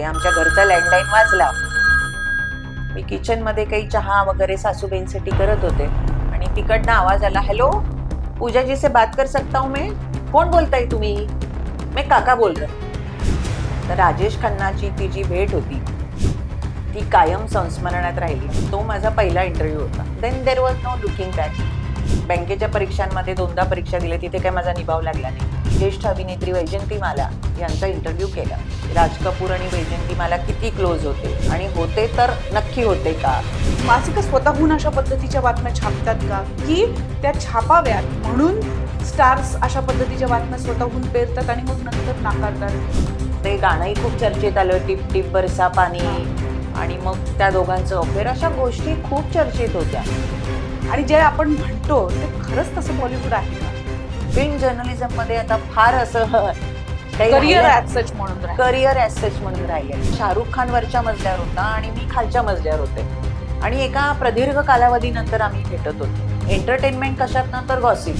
होते. आमच्या घरचा लँडलाईन वाजला. मी किचनमध्ये काही चहा वगैरे सासूबाईंसाठी करत होते. आणि तिकडनं आवाज आला हॅलो पूजाजी से बात कर सकता हूँ मैं? कोण बोलताय तुम्ही? मी काका बोल रहे तर राजेश खन्नाची ती जी भेट होती ती कायम संस्मरणात राहिली. तो माझा पहिला इंटरव्ह्यू होता. Then there was no looking back बँकेच्या परीक्षांमध्ये दोनदा परीक्षा दिल्या तिथे काही माझा निभाव लागला नाही. ज्येष्ठ अभिनेत्री वैजंती माला यांचा इंटरव्ह्यू केला. राज कपूर आणि वैजंती माला किती क्लोज होते? आणि होते तर नक्की होते का? मासिकं स्वतःहून अशा पद्धतीच्या बातम्या छापतात का? की त्या छापाव्यात म्हणून स्टार्स अशा पद्धतीच्या बातम्या स्वतःहून पेरतात आणि मग नंतर नाकारतात. ते गाणंही खूप चर्चेत आलं टिप टिप बरसा पाणी आणि मग त्या दोघांचं अफेअर अशा गोष्टी खूप चर्चेत होत्या. आणि जे आपण म्हणतो ते खरंच तसं बॉलिवूड आहे. का फिल्म जर्नलिझममध्ये आता फार असं करिअर सच म्हणून. करिअर ॲसेस म्हणून राहिले शाहरुख खान वरच्या मजल्यावर होता आणि मी खालच्या मजल्यावर होते. आणि एका प्रदीर्घ कालावधीनंतर आम्ही भेटत होतो. एंटरटेनमेंट कशात ना तर गॉसिप